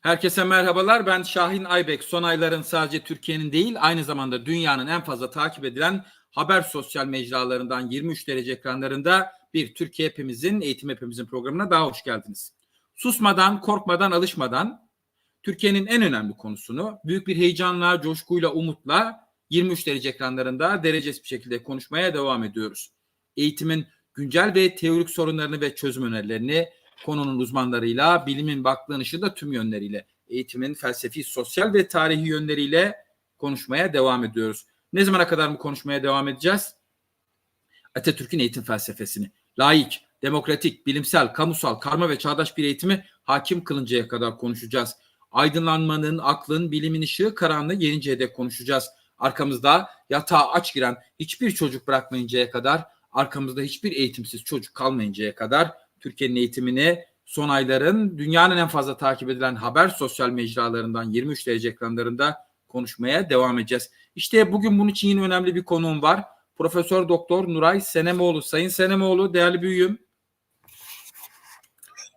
Herkese merhabalar. Ben Şahin Aybek. Son ayların sadece Türkiye'nin değil, aynı zamanda dünyanın en fazla takip edilen haber sosyal mecralarından 23 derece ekranlarında bir Türkiye hepimizin, eğitim hepimizin programına daha hoş geldiniz. Susmadan, korkmadan, alışmadan Türkiye'nin en önemli konusunu büyük bir heyecanla, coşkuyla, umutla 23 derece ekranlarında derecesiz bir şekilde konuşmaya devam ediyoruz. Eğitimin güncel ve teorik sorunlarını ve çözüm önerilerini konunun uzmanlarıyla, bilimin baktığın ışığında tüm yönleriyle, eğitimin felsefi, sosyal ve tarihi yönleriyle konuşmaya devam ediyoruz. Ne zamana kadar mı konuşmaya devam edeceğiz? Atatürk'ün eğitim felsefesini, laik, demokratik, bilimsel, kamusal, karma ve çağdaş bir eğitimi hakim kılıncaya kadar konuşacağız. Aydınlanmanın, aklın, bilimin ışığı karanlığı yeninceye dek konuşacağız. Arkamızda yatağa aç giren hiçbir çocuk bırakmayıncaya kadar, arkamızda hiçbir eğitimsiz çocuk kalmayıncaya kadar Türkiye'nin eğitimini son ayların dünyanın en fazla takip edilen haber sosyal mecralarından 23 derece ekranlarında konuşmaya devam edeceğiz. İşte bugün bunun için yine önemli bir konuğum var. Profesör Doktor Nuray Senemoğlu. Sayın Senemoğlu değerli büyüğüm.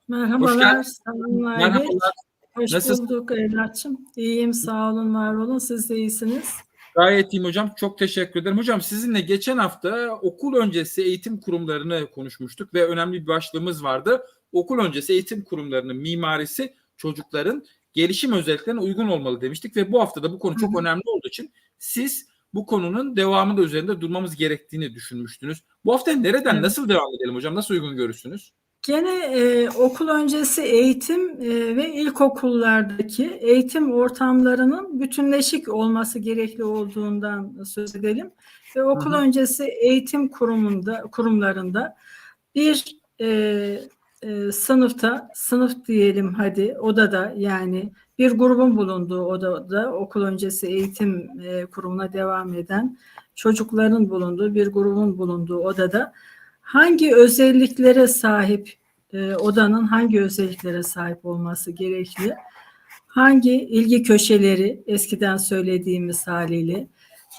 Merhabalar, selamlar. Merhabalar. Hoş Nasılsın? bulduk evlatçım. İyiyim, sağ olun, var olun. Siz de iyisiniz. Gayet iyiyim hocam. Çok teşekkür ederim. Hocam sizinle geçen hafta okul öncesi eğitim kurumlarını konuşmuştuk ve önemli bir başlığımız vardı. Okul öncesi eğitim kurumlarının mimarisi çocukların gelişim özelliklerine uygun olmalı demiştik ve bu hafta da bu konu çok önemli olduğu için siz bu konunun devamında üzerinde durmamız gerektiğini düşünmüştünüz. Bu hafta nereden nasıl devam edelim hocam? Nasıl uygun görürsünüz? Gene e, okul öncesi eğitim e, ve ilkokullardaki eğitim ortamlarının bütünleşik olması gerekli olduğundan söz edelim. Ve okul Hı hı. öncesi eğitim kurumunda kurumlarında bir e, e, sınıfta, sınıf diyelim hadi odada yani bir grubun bulunduğu odada okul öncesi eğitim e, kurumuna devam eden çocukların bulunduğu bir grubun bulunduğu odada hangi özelliklere sahip e, odanın hangi özelliklere sahip olması gerekli? Hangi ilgi köşeleri eskiden söylediğimiz haliyle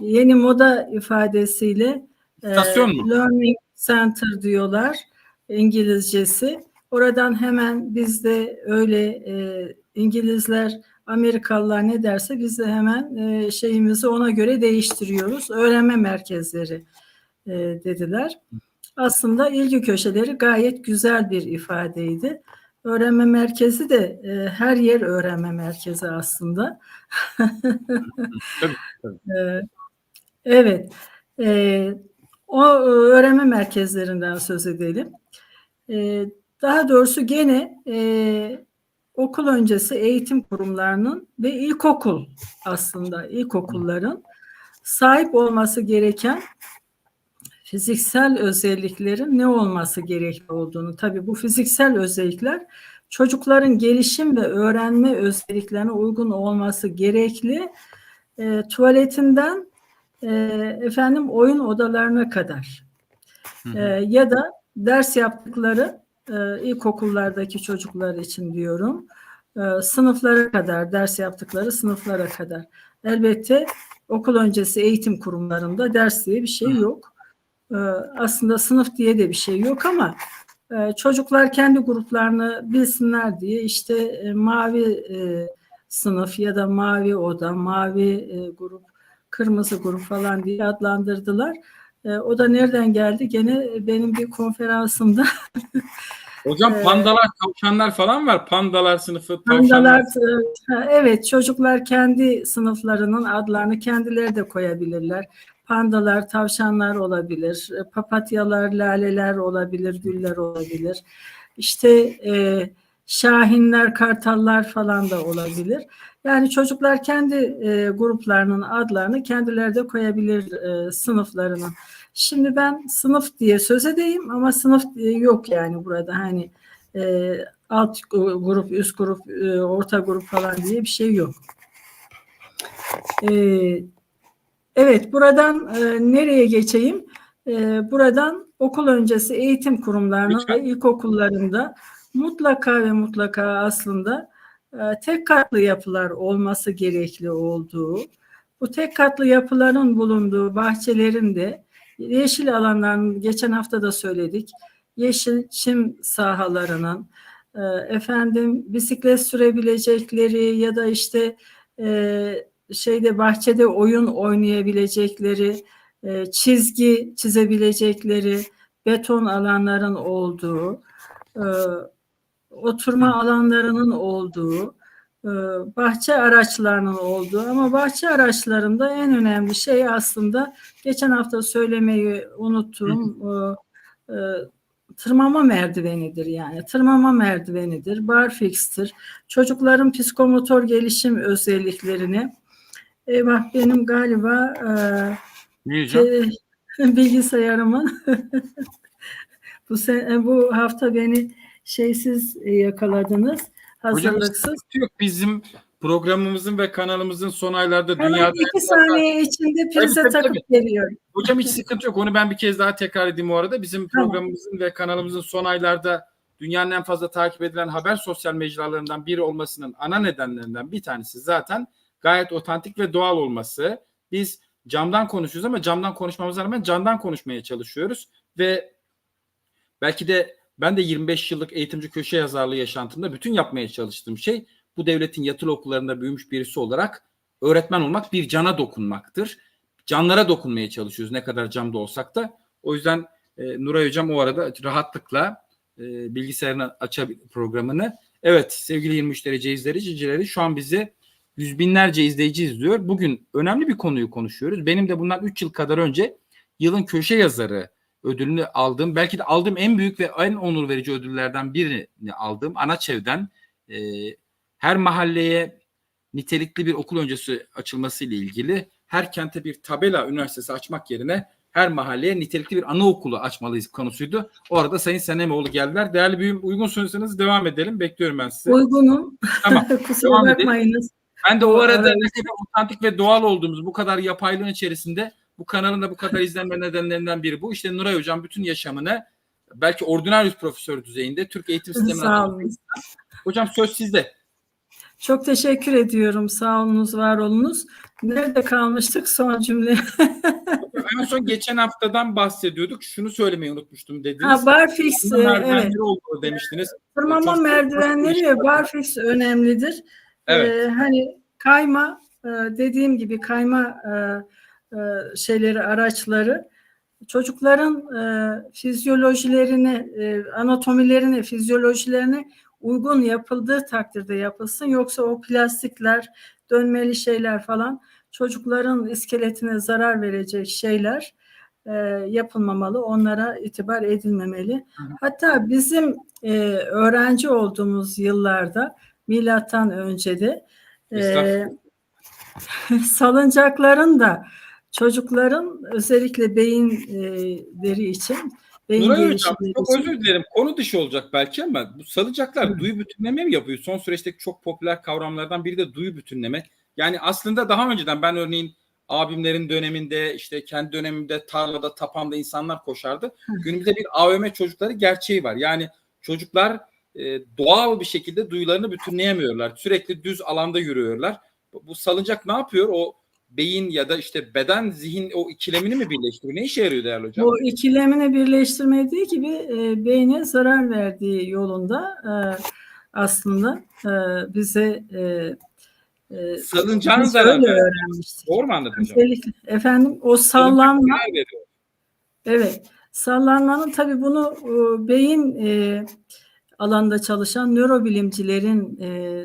yeni moda ifadesiyle e, mu? learning center diyorlar İngilizcesi. Oradan hemen biz de öyle e, İngilizler Amerikalılar ne derse biz de hemen e, şeyimizi ona göre değiştiriyoruz. Öğrenme merkezleri e, dediler. Aslında ilgi köşeleri gayet güzel bir ifadeydi. Öğrenme merkezi de e, her yer öğrenme merkezi aslında. Tabii, tabii. E, evet. E, o öğrenme merkezlerinden söz edelim. E, daha doğrusu gene e, okul öncesi eğitim kurumlarının ve ilkokul aslında ilkokulların sahip olması gereken fiziksel özelliklerin ne olması gerekli olduğunu. Tabii bu fiziksel özellikler çocukların gelişim ve öğrenme özelliklerine uygun olması gerekli. E, tuvaletinden e, efendim oyun odalarına kadar. E, ya da ders yaptıkları e, ilkokullardaki çocuklar için diyorum. E, sınıflara kadar ders yaptıkları sınıflara kadar. Elbette okul öncesi eğitim kurumlarında ders diye bir şey yok. E, aslında sınıf diye de bir şey yok ama e, çocuklar kendi gruplarını bilsinler diye işte e, mavi e, sınıf ya da mavi oda, mavi grup, kırmızı grup falan diye adlandırdılar. O da nereden geldi? Gene benim bir konferansımda Hocam Ee, pandalar, tavşanlar falan var. Pandalar sınıfı, tavşanlar. Pandalar, evet çocuklar kendi sınıflarının adlarını kendileri de koyabilirler. Pandalar, tavşanlar olabilir, e, papatyalar, laleler olabilir, güller olabilir. İşte e, şahinler, kartallar falan da olabilir. Yani çocuklar kendi e, gruplarının adlarını kendileri de koyabilir e, sınıflarının. Şimdi ben sınıf diye söz edeyim ama sınıf e, yok yani burada hani e, alt grup, üst grup, e, orta grup falan diye bir şey yok. E, evet, buradan e, nereye geçeyim? E, buradan okul öncesi eğitim kurumlarının Lütfen. ve ilkokullarında mutlaka ve mutlaka aslında e, tek katlı yapılar olması gerekli olduğu, bu tek katlı yapıların bulunduğu bahçelerin de yeşil alanların geçen hafta da söyledik, yeşil çim sahalarının, e, efendim bisiklet sürebilecekleri ya da işte e, şeyde bahçede oyun oynayabilecekleri, e, çizgi çizebilecekleri, beton alanların olduğu, e, oturma alanlarının olduğu, e, bahçe araçlarının olduğu ama bahçe araçlarında en önemli şey aslında geçen hafta söylemeyi unuttuğum e, e, tırmanma merdivenidir yani. Tırmanma merdivenidir, barfix'tir. Çocukların psikomotor gelişim özelliklerini Eyvah benim galiba hocam? e, bilgisayarımın bu sen, bu hafta beni şeysiz yakaladınız. Hocam Hazırlıksız. sıkıntı yok. Bizim programımızın ve kanalımızın son aylarda Hemen dünyada iki saniye içinde prize Tabii, tabii, takıp geliyorum. Hocam hiç sıkıntı yok. Onu ben bir kez daha tekrar edeyim o arada. Bizim Tamam. programımızın ve kanalımızın son aylarda dünyanın en fazla takip edilen haber sosyal mecralarından biri olmasının ana nedenlerinden bir tanesi zaten gayet otantik ve doğal olması. Biz camdan konuşuyoruz ama camdan konuşmamıza rağmen candan konuşmaya çalışıyoruz ve belki de ben de 25 yıllık eğitimci köşe yazarlığı yaşantımda bütün yapmaya çalıştığım şey bu devletin yatılı okullarında büyümüş birisi olarak öğretmen olmak bir cana dokunmaktır. Canlara dokunmaya çalışıyoruz ne kadar camda olsak da. O yüzden e, Nuray Hocam o arada rahatlıkla e, bilgisayarını açabilir programını. Evet sevgili 23 derece izleyicileri şu an bizi yüz binlerce izleyici izliyor. Bugün önemli bir konuyu konuşuyoruz. Benim de bundan 3 yıl kadar önce yılın köşe yazarı ödülünü aldığım belki de aldığım en büyük ve en onur verici ödüllerden birini aldığım Anaçev'den e, her mahalleye nitelikli bir okul öncesi açılması ile ilgili her kente bir tabela üniversitesi açmak yerine her mahalleye nitelikli bir anaokulu açmalıyız konusuydu. O arada Sayın Senemoğlu geldiler. Değerli büyüğüm uygun söylüyorsanız devam edelim. Bekliyorum ben sizi. Uygunum. Tamam, Kusura devam edelim. Ben de o arada ne kadar otantik ve doğal olduğumuz bu kadar yapaylığın içerisinde bu kanalın da bu kadar izlenme nedenlerinden biri bu. İşte Nuray Hocam bütün yaşamını belki ordinarius profesör düzeyinde Türk eğitim sistemine Sağ adamış. olun. Hocam söz sizde. Çok teşekkür ediyorum. Sağ olunuz, var olunuz. Nerede kalmıştık son cümle? En son geçen haftadan bahsediyorduk. Şunu söylemeyi unutmuştum dediniz. Ha, barfix, evet. olduğunu demiştiniz. Tırmanma merdivenleri ve barfix önemlidir. Evet. Ee, hani kayma e, dediğim gibi kayma e, e, şeyleri araçları çocukların e, fizyolojilerine, e, anatomilerine, fizyolojilerine uygun yapıldığı takdirde yapılsın. Yoksa o plastikler, dönmeli şeyler falan çocukların iskeletine zarar verecek şeyler e, yapılmamalı. Onlara itibar edilmemeli. Hı hı. Hatta bizim e, öğrenci olduğumuz yıllarda milattan önce de e, salıncakların da çocukların özellikle beyinleri için beyin Nuray Hocam çok için özür dilerim. Konu dışı olacak belki ama bu salıncaklar duyu bütünleme mi yapıyor? Son süreçteki çok popüler kavramlardan biri de duyu bütünleme. Yani aslında daha önceden ben örneğin abimlerin döneminde işte kendi dönemimde tarlada tapanda insanlar koşardı. Günümüzde bir AVM çocukları gerçeği var. Yani çocuklar e, doğal bir şekilde duyularını bütünleyemiyorlar. Sürekli düz alanda yürüyorlar. Bu, bu salıncak ne yapıyor? O beyin ya da işte beden zihin o ikilemini mi birleştiriyor? Ne işe yarıyor değerli hocam? bu ikilemini birleştirmediği gibi e, beyne zarar verdiği yolunda e, aslında e, bize e, e, Salıncağın öyle öğrenmiştik. Doğru mu anladım hocam? Efendim o sallanma Zarar. Evet. Sallanmanın tabii bunu e, beyin e, alanda çalışan nörobilimcilerin e,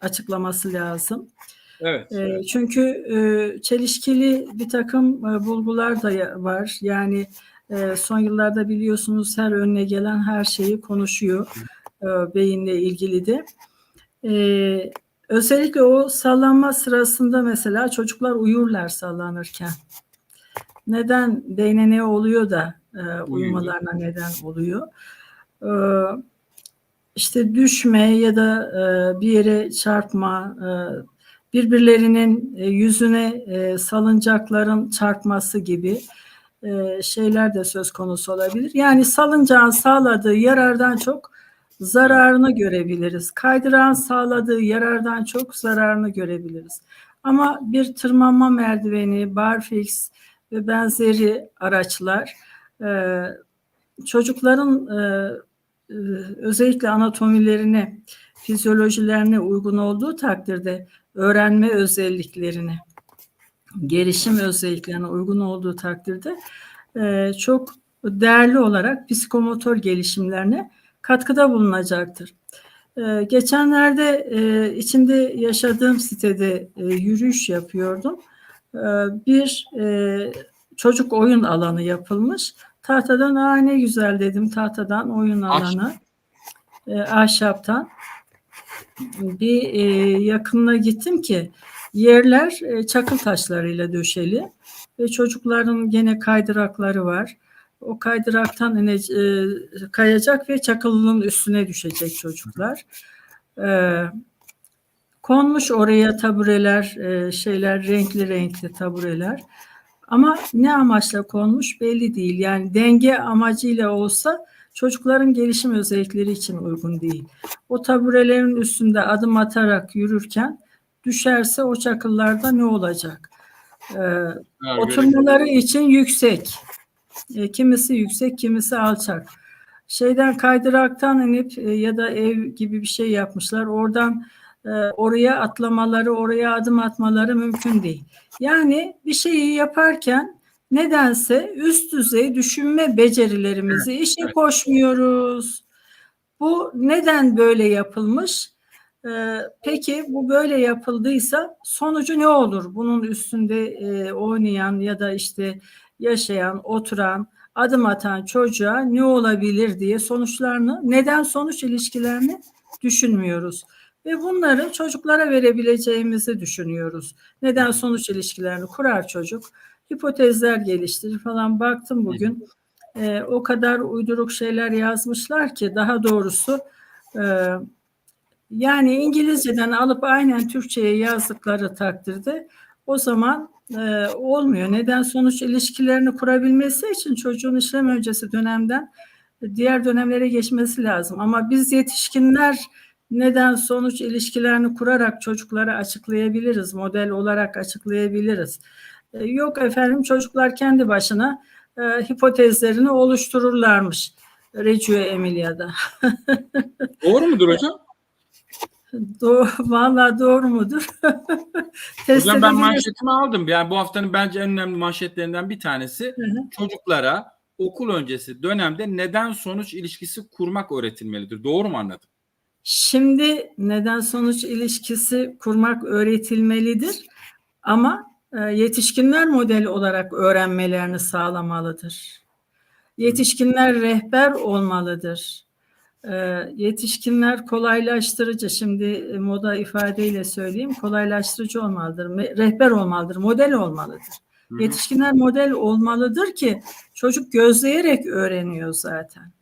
açıklaması lazım. Evet. E, evet. çünkü e, çelişkili bir takım e, bulgular da var. Yani e, son yıllarda biliyorsunuz her önüne gelen her şeyi konuşuyor e, beyinle ilgili de. E, özellikle o sallanma sırasında mesela çocuklar uyurlar sallanırken. Neden beyne ne oluyor da e, uyumalarına neden oluyor? E, işte düşme ya da e, bir yere çarpma, e, birbirlerinin e, yüzüne e, salıncakların çarpması gibi e, şeyler de söz konusu olabilir. Yani salıncağın sağladığı yarardan çok zararını görebiliriz. Kaydırağın sağladığı yarardan çok zararını görebiliriz. Ama bir tırmanma merdiveni, barfix ve benzeri araçlar e, çocukların e, özellikle anatomilerine, fizyolojilerine uygun olduğu takdirde öğrenme özelliklerine, gelişim özelliklerine uygun olduğu takdirde e, çok değerli olarak psikomotor gelişimlerine katkıda bulunacaktır. E, geçenlerde e, içinde yaşadığım sitede e, yürüyüş yapıyordum. E, bir e, çocuk oyun alanı yapılmış. Tahtadan aa ne güzel dedim tahtadan oyun alanı. E, ahşaptan. Bir e, yakınına gittim ki yerler e, çakıl taşlarıyla döşeli ve çocukların gene kaydırakları var. O kaydıraktan ine, e, kayacak ve çakılın üstüne düşecek çocuklar. E, konmuş oraya tabureler, e, şeyler renkli renkli tabureler. Ama ne amaçla konmuş belli değil. Yani denge amacıyla olsa çocukların gelişim özellikleri için uygun değil. O taburelerin üstünde adım atarak yürürken düşerse o çakıllarda ne olacak? Ee, Ha, oturmaları için yüksek. E, kimisi yüksek, kimisi alçak. Şeyden kaydıraktan inip e, ya da ev gibi bir şey yapmışlar. Oradan oraya atlamaları, oraya adım atmaları mümkün değil. Yani bir şeyi yaparken nedense üst düzey düşünme becerilerimizi işe koşmuyoruz. Bu neden böyle yapılmış? Ee, peki bu böyle yapıldıysa sonucu ne olur? Bunun üstünde e, oynayan ya da işte yaşayan, oturan, adım atan çocuğa ne olabilir diye sonuçlarını, neden sonuç ilişkilerini düşünmüyoruz. Ve bunları çocuklara verebileceğimizi düşünüyoruz. Neden sonuç ilişkilerini kurar çocuk. Hipotezler geliştirir falan. Baktım bugün e, o kadar uyduruk şeyler yazmışlar ki daha doğrusu e, yani İngilizceden alıp aynen Türkçe'ye yazdıkları takdirde o zaman e, olmuyor. Neden sonuç ilişkilerini kurabilmesi için çocuğun işlem öncesi dönemden diğer dönemlere geçmesi lazım. Ama biz yetişkinler neden sonuç ilişkilerini kurarak çocuklara açıklayabiliriz, model olarak açıklayabiliriz. E, yok efendim çocuklar kendi başına e, hipotezlerini oluştururlarmış. Reggio Emilia'da. Doğru mudur hocam? Doğru, vallahi doğru mudur? Test Hocam ben manşetimi aldım. Yani bu haftanın bence en önemli manşetlerinden bir tanesi Hı hı. çocuklara okul öncesi dönemde neden sonuç ilişkisi kurmak öğretilmelidir. Doğru mu anladım? Şimdi neden sonuç ilişkisi kurmak öğretilmelidir ama e, yetişkinler model olarak öğrenmelerini sağlamalıdır. Yetişkinler rehber olmalıdır. E, yetişkinler kolaylaştırıcı, şimdi e, moda ifadeyle söyleyeyim, kolaylaştırıcı olmalıdır, rehber olmalıdır, model olmalıdır. Yetişkinler model olmalıdır ki çocuk gözleyerek öğreniyor zaten.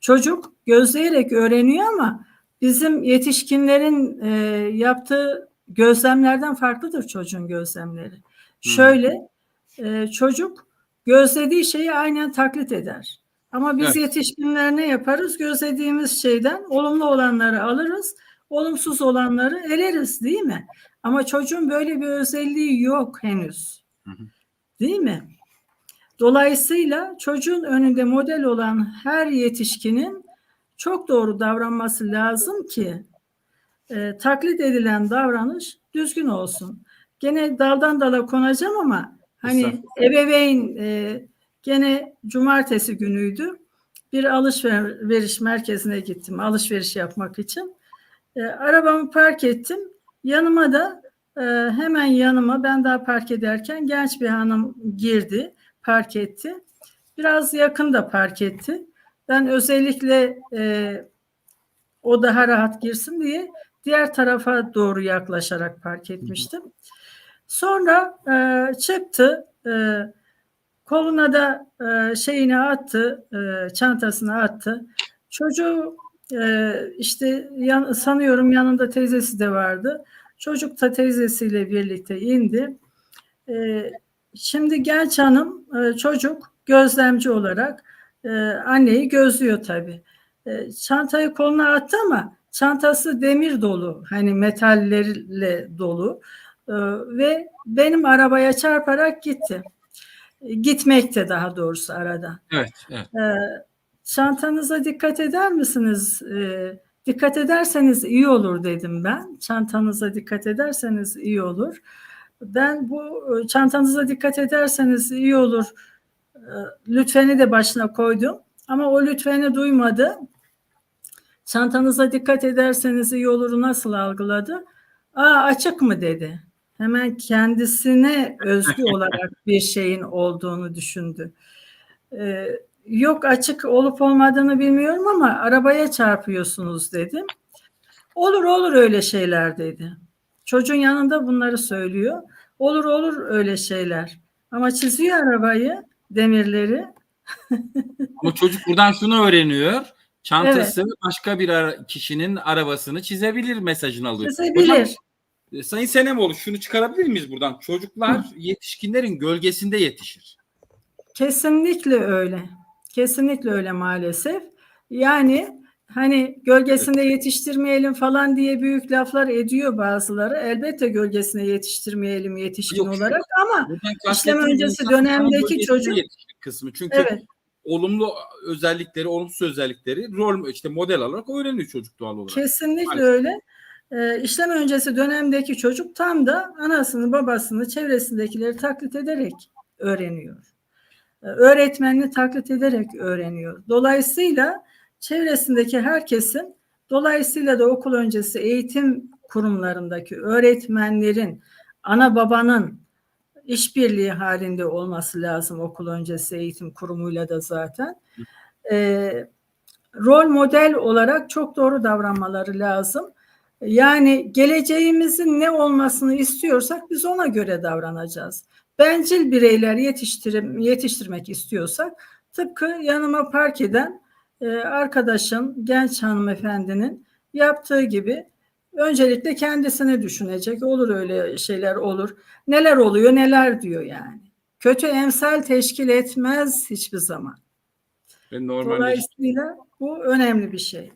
Çocuk gözleyerek öğreniyor ama bizim yetişkinlerin e, yaptığı gözlemlerden farklıdır çocuğun gözlemleri. Şöyle e, çocuk gözlediği şeyi aynen taklit eder. Ama biz Evet. yetişkinler ne yaparız? Gözlediğimiz şeyden olumlu olanları alırız, olumsuz olanları eleriz değil mi? Ama çocuğun böyle bir özelliği yok henüz. Hı hı. Değil mi? Dolayısıyla çocuğun önünde model olan her yetişkinin çok doğru davranması lazım ki e, taklit edilen davranış düzgün olsun. Gene daldan dala konacağım ama hani ebeveyn e, gene cumartesi günüydü. Bir alışveriş merkezine gittim alışveriş yapmak için. E, arabamı park ettim. Yanıma da e, hemen yanıma ben daha park ederken genç bir hanım girdi, park etti. Biraz yakında park etti. Ben özellikle e, o daha rahat girsin diye diğer tarafa doğru yaklaşarak park etmiştim. Sonra e, çıktı, e, koluna da e, şeyini attı, e, çantasını attı. Çocuğu e, işte yan, sanıyorum yanında teyzesi de vardı. Çocuk da teyzesiyle birlikte indi. E, şimdi genç hanım, e, çocuk gözlemci olarak e, anneyi gözlüyor tabii. E, çantayı koluna attı ama çantası demir dolu, hani metallerle dolu E, ve benim arabaya çarparak gitti. E, Gitmekte daha doğrusu arada. Evet, evet. E, çantanıza dikkat eder misiniz? Ee, dikkat ederseniz iyi olur dedim ben. Çantanıza dikkat ederseniz iyi olur. Ben bu e, çantanıza dikkat ederseniz iyi olur. E, Lütfeni de başına koydum. Ama o lütfeni duymadı. Çantanıza dikkat ederseniz iyi olur nasıl algıladı? Aa açık mı dedi. Hemen kendisine özgü olarak bir şeyin olduğunu düşündü. Ee, yok açık olup olmadığını bilmiyorum ama arabaya çarpıyorsunuz dedim. Olur olur öyle şeyler dedi. Çocuğun yanında bunları söylüyor. Olur olur öyle şeyler. Ama çiziyor arabayı, demirleri. Ama çocuk buradan şunu öğreniyor. Çantası başka bir ara- kişinin arabasını çizebilir mesajını alıyor. Hocam, Çizebilir. e, Sayın Senemoğlu şunu çıkarabilir miyiz buradan? Çocuklar yetişkinlerin gölgesinde yetişir. Kesinlikle öyle. Kesinlikle öyle maalesef. Yani hani gölgesinde yetiştirmeyelim falan diye büyük laflar ediyor bazıları. Elbette gölgesine yetiştirmeyelim yetişkin Yok, olarak ama İşlem öncesi dönemdeki çocuk- kısmı. Çünkü evet olumlu özellikleri, olumsuz özellikleri rol işte model olarak öğreniyor çocuk doğal olarak. kesinlikle Maalesef. öyle. Ee, işlem öncesi dönemdeki çocuk tam da anasını, babasını, çevresindekileri taklit ederek öğreniyor. Ee, Öğretmenini taklit ederek öğreniyor. Dolayısıyla çevresindeki herkesin, dolayısıyla da okul öncesi eğitim kurumlarındaki öğretmenlerin, ana babanın işbirliği halinde olması lazım okul öncesi eğitim kurumuyla da zaten. Ee, rol model olarak çok doğru davranmaları lazım. Yani geleceğimizin ne olmasını istiyorsak biz ona göre davranacağız. Bencil bireyler yetiştirim, yetiştirmek istiyorsak tıpkı yanıma park eden e, arkadaşın, genç hanımefendinin yaptığı gibi öncelikle kendisini düşünecek. Olur öyle şeyler olur. Neler oluyor neler diyor yani. Kötü emsal teşkil etmez hiçbir zaman. Normalde Dolayısıyla bu önemli bir şey.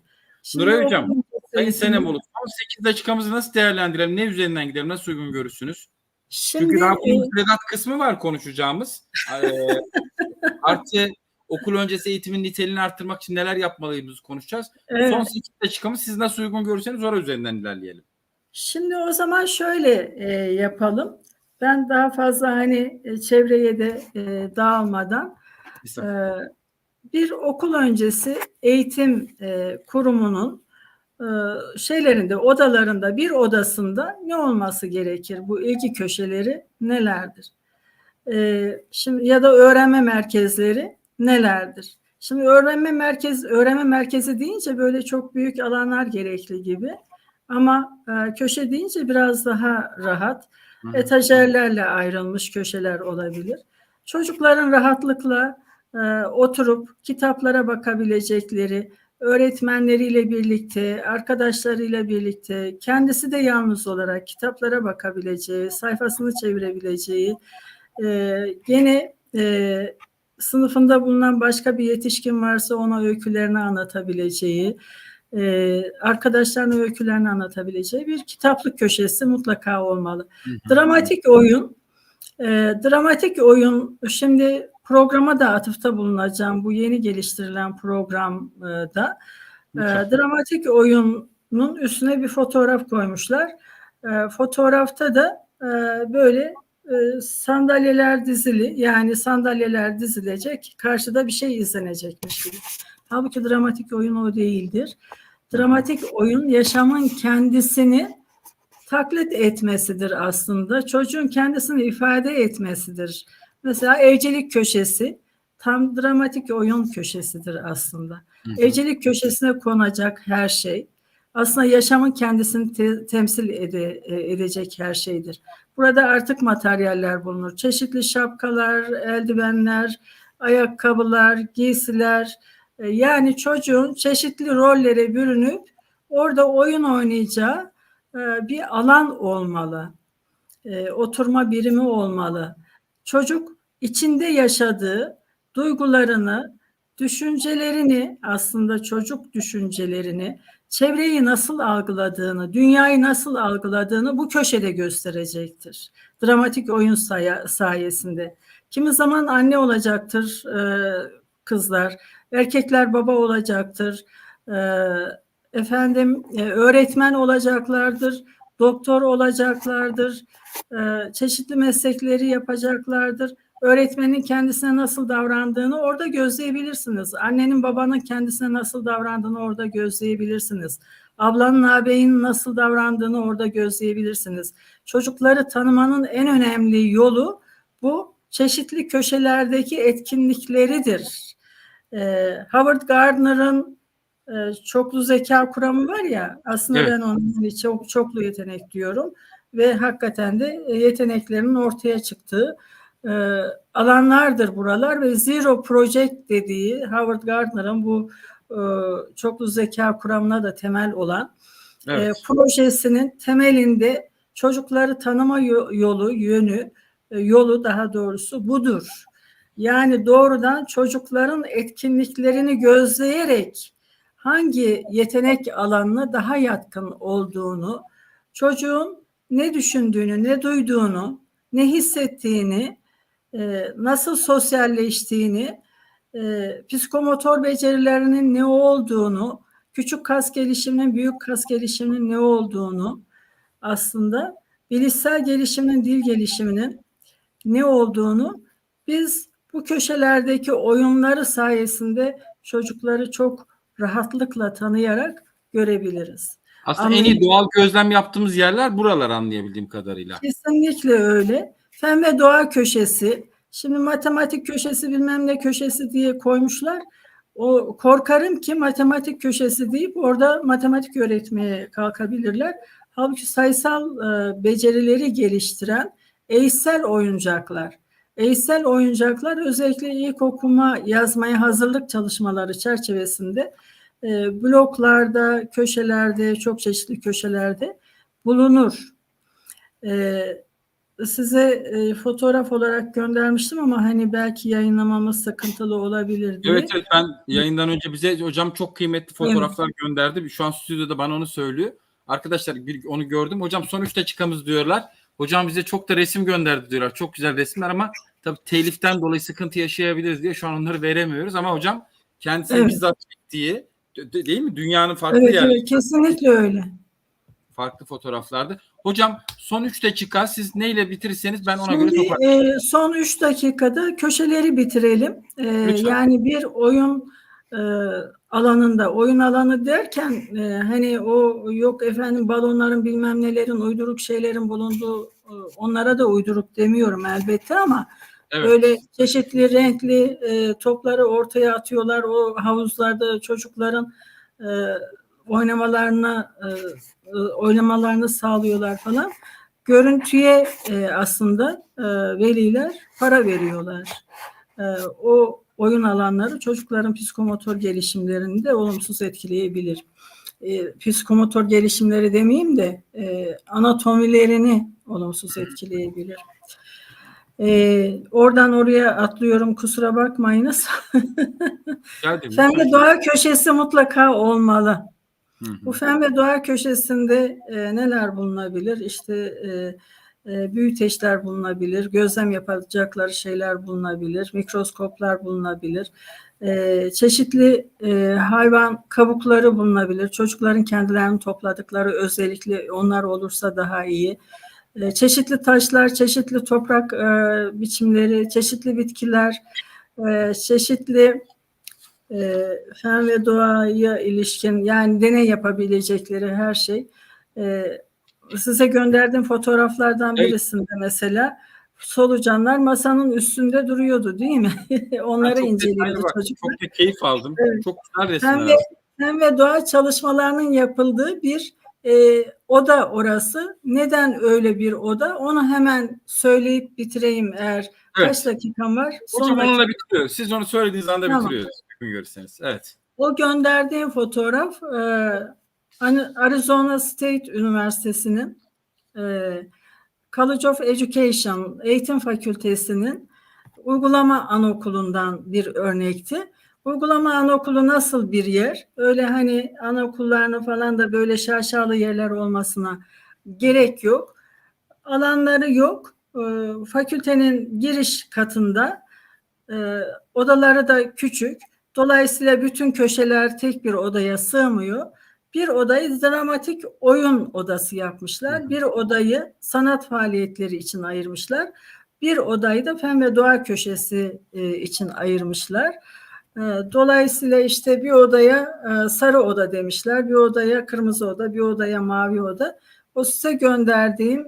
Nuray Hocam, Sayın Senemoğlu son 8 dakikamızı nasıl değerlendirelim? Ne üzerinden gidelim? Nasıl uygun görürsünüz? Şimdi Çünkü daha bunun e, müfredat kısmı var konuşacağımız. Ee, artı okul öncesi eğitimin niteliğini arttırmak için neler yapmalıyız konuşacağız. evet. Son 8 dakikamız siz nasıl uygun görürseniz orası üzerinden ilerleyelim. Şimdi o zaman şöyle e, yapalım. Ben daha fazla hani e, çevreye de e, dağılmadan e, bir okul öncesi eğitim e, kurumunun e, şeylerinde odalarında bir odasında ne olması gerekir? Bu ilgi köşeleri nelerdir? E, şimdi ya da öğrenme merkezleri nelerdir? Şimdi öğrenme merkez öğrenme merkezi deyince böyle çok büyük alanlar gerekli gibi. Ama e, köşe deyince biraz daha rahat. Hı. Etajerlerle ayrılmış köşeler olabilir. Çocukların rahatlıkla e, oturup kitaplara bakabilecekleri, öğretmenleriyle birlikte, arkadaşlarıyla birlikte, kendisi de yalnız olarak kitaplara bakabileceği, sayfasını çevirebileceği, e, gene e, sınıfında bulunan başka bir yetişkin varsa ona öykülerini anlatabileceği, e, arkadaşlarına öykülerini anlatabileceği bir kitaplık köşesi mutlaka olmalı. Hı hı. Dramatik oyun, e, dramatik oyun şimdi programa da atıfta bulunacağım bu yeni geliştirilen programda. E, dramatik oyunun üstüne bir fotoğraf koymuşlar. E, fotoğrafta da e, böyle sandalyeler dizili yani sandalyeler dizilecek karşıda bir şey izlenecekmiş gibi. Halbuki dramatik oyun o değildir. Dramatik oyun yaşamın kendisini taklit etmesidir aslında. Çocuğun kendisini ifade etmesidir. Mesela evcilik köşesi tam dramatik oyun köşesidir aslında. Hı hı. Evcilik köşesine konacak her şey aslında yaşamın kendisini te- temsil ede- e, edecek her şeydir. Burada artık materyaller bulunur. Çeşitli şapkalar, eldivenler, ayakkabılar, giysiler. E, Yani çocuğun çeşitli rollere bürünüp orada oyun oynayacağı e, bir alan olmalı. E, Oturma birimi olmalı. Çocuk içinde yaşadığı duygularını, düşüncelerini aslında çocuk düşüncelerini, çevreyi nasıl algıladığını, dünyayı nasıl algıladığını bu köşede gösterecektir. Dramatik oyun saya- sayesinde. Kimi zaman anne olacaktır e, kızlar. Erkekler baba olacaktır. Ee, efendim e, öğretmen olacaklardır. Doktor olacaklardır. Ee, çeşitli meslekleri yapacaklardır. Öğretmenin kendisine nasıl davrandığını orada gözleyebilirsiniz. Annenin babanın kendisine nasıl davrandığını orada gözleyebilirsiniz. Ablanın ağabeyinin nasıl davrandığını orada gözleyebilirsiniz. Çocukları tanımanın en önemli yolu bu çeşitli köşelerdeki etkinlikleridir. Ee, Howard Gardner'ın e, çoklu zeka kuramı var ya aslında Evet. ben onun hani çok çoklu yetenek diyorum ve hakikaten de e, yeteneklerin ortaya çıktığı e, alanlardır buralar ve Zero Project dediği Howard Gardner'ın bu e, çoklu zeka kuramına da temel olan Evet. e, projesinin temelinde çocukları tanıma yo- yolu, yönü, e, yolu daha doğrusu budur. Yani doğrudan çocukların etkinliklerini gözleyerek hangi yetenek alanına daha yatkın olduğunu, çocuğun ne düşündüğünü, ne duyduğunu, ne hissettiğini, e, nasıl sosyalleştiğini, e, psikomotor becerilerinin ne olduğunu, küçük kas gelişiminin, büyük kas gelişiminin ne olduğunu aslında bilişsel gelişiminin, dil gelişiminin ne olduğunu biz bu köşelerdeki oyunları sayesinde çocukları çok rahatlıkla tanıyarak görebiliriz. Aslında en iyi doğal gözlem yaptığımız yerler buralar anlayabildiğim kadarıyla. Kesinlikle öyle. Fen ve doğa köşesi, şimdi matematik köşesi bilmem ne köşesi diye koymuşlar. O korkarım ki matematik köşesi deyip orada matematik öğretmeye kalkabilirler. Halbuki sayısal e, becerileri geliştiren eğitsel oyuncaklar. Eğitsel oyuncaklar özellikle ilk okuma yazmaya hazırlık çalışmaları çerçevesinde e, bloklarda, köşelerde, çok çeşitli köşelerde bulunur. E, size e, fotoğraf olarak göndermiştim ama hani belki yayınlamamız sıkıntılı olabilir diye. Evet evet ben yayından önce bize hocam çok kıymetli fotoğraflar gönderdi. Şu an stüdyoda bana onu söylüyor. Arkadaşlar bir, onu gördüm. Hocam son üçte çıkamız diyorlar. Hocam bize çok da resim gönderdi diyorlar. Çok güzel resimler ama tabii teliften dolayı sıkıntı yaşayabiliriz diye şu an onları veremiyoruz. Ama hocam kendisini Evet. bizzat çektiği de- de- değil mi? Dünyanın farklı Evet, yerlerinde evet kesinlikle öyle. Farklı fotoğraflarda. Hocam son üçte çıkar. Siz neyle bitirirseniz ben ona Şimdi göre toparlayayım. e, son 3 dakikada köşeleri bitirelim. E, Lütfen. yani bir oyun e, alanında oyun alanı derken e, hani o yok efendim balonların bilmem nelerin uyduruk şeylerin bulunduğu e, onlara da uyduruk demiyorum elbette ama Evet. Böyle çeşitli renkli e, topları ortaya atıyorlar. O havuzlarda çocukların e, oynamalarına e, e, oynamalarını sağlıyorlar falan. Görüntüye e, aslında e, veliler para veriyorlar. E, o oyun alanları çocukların psikomotor gelişimlerini de olumsuz etkileyebilir. E, psikomotor gelişimleri demeyeyim de e, anatomilerini olumsuz etkileyebilir. Ee, oradan oraya atlıyorum kusura bakmayınız. Fen ve doğa köşesi mutlaka olmalı. Hı hı. Bu fen ve doğa köşesinde e, neler bulunabilir? İşte e, e, büyüteçler bulunabilir, gözlem yapacakları şeyler bulunabilir, mikroskoplar bulunabilir, e, çeşitli e, hayvan kabukları bulunabilir. Çocukların kendilerini topladıkları özellikle onlar olursa daha iyi. E, çeşitli taşlar, çeşitli toprak e, biçimleri, çeşitli bitkiler, e, çeşitli e, fen ve doğaya ilişkin yani deney yapabilecekleri her şey. E, size gönderdiğim fotoğraflardan Evet. birisinde mesela solucanlar masanın üstünde duruyordu değil mi? Onları inceliyordu çocuklar. Çok da keyif aldım. Evet. Çok güzel Fen resimler. ve, fen ve doğa çalışmalarının yapıldığı bir e, oda orası. Neden öyle bir oda? Onu hemen söyleyip bitireyim eğer Evet. kaç dakikam var? Hocam dakika. onunla bitiriyoruz. Siz onu söylediğiniz anda Tamam. bitiriyoruz. Uygun görürseniz. Evet. O gönderdiğim fotoğraf e, Ani- Arizona State Üniversitesi'nin e, College of Education Eğitim Fakültesi'nin uygulama anaokulundan bir örnekti. Uygulama anaokulu nasıl bir yer? Öyle hani anaokullarını falan da böyle şaşalı yerler olmasına gerek yok. Alanları yok. E, fakültenin giriş katında e, odaları da küçük Dolayısıyla bütün köşeler tek bir odaya sığmıyor. Bir odayı dramatik oyun odası yapmışlar. Bir odayı sanat faaliyetleri için ayırmışlar. Bir odayı da fen ve doğa köşesi e, için ayırmışlar. E, Dolayısıyla işte bir odaya e, sarı oda demişler, bir odaya kırmızı oda, bir odaya mavi oda. O size gönderdiğim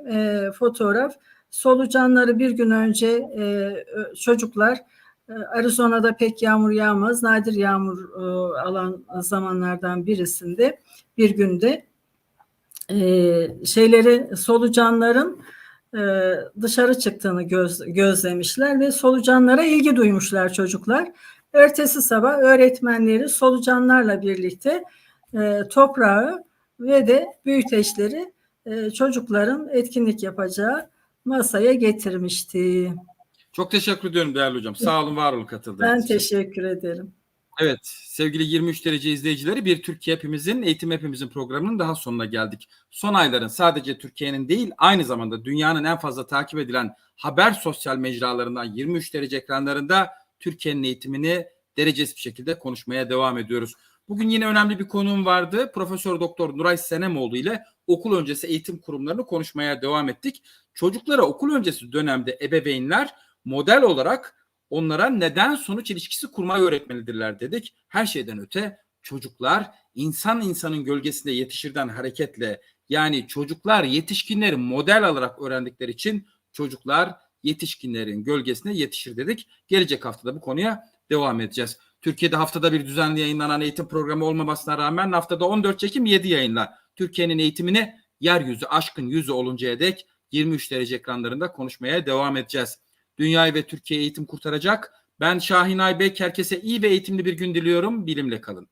fotoğraf solucanları bir gün önce çocuklar Arizona'da pek yağmur yağmaz, nadir yağmur e, alan zamanlardan birisinde bir günde e, şeyleri solucanların e, dışarı çıktığını göz, gözlemişler ve solucanlara ilgi duymuşlar çocuklar. Ertesi sabah öğretmenleri solucanlarla birlikte toprağı ve de büyüteçleri çocukların etkinlik yapacağı masaya getirmişti. Çok teşekkür ediyorum değerli hocam. Sağ olun, var olun katıldığınız Ben için. teşekkür ederim. Evet sevgili 23 derece izleyicileri bir Türkiye hepimizin eğitim hepimizin programının daha sonuna geldik. Son ayların sadece Türkiye'nin değil aynı zamanda dünyanın en fazla takip edilen haber sosyal mecralarından 23 derece ekranlarında Türkiye'nin eğitimini derecesiz bir şekilde konuşmaya devam ediyoruz. Bugün yine önemli bir konuğum vardı. Profesör Doktor Nuray Senemoğlu ile okul öncesi eğitim kurumlarını konuşmaya devam ettik. Çocuklara okul öncesi dönemde ebeveynler model olarak onlara neden sonuç ilişkisi kurmayı öğretmelidirler dedik. Her şeyden öte çocuklar insan insanın gölgesinde yetişirden hareketle yani çocuklar yetişkinleri model alarak öğrendikleri için çocuklar yetişkinlerin gölgesine yetişir dedik. Gelecek haftada bu konuya devam edeceğiz. Türkiye'de haftada bir düzenli yayınlanan eğitim programı olmamasına rağmen haftada 14 çekim 7 yayınla Türkiye'nin eğitimini yeryüzü aşkın yüzü oluncaya dek 23 derece ekranlarında konuşmaya devam edeceğiz. Dünyayı ve Türkiye eğitim kurtaracak. Ben Şahin Aybek. Herkese iyi ve eğitimli bir gün diliyorum. Bilimle kalın.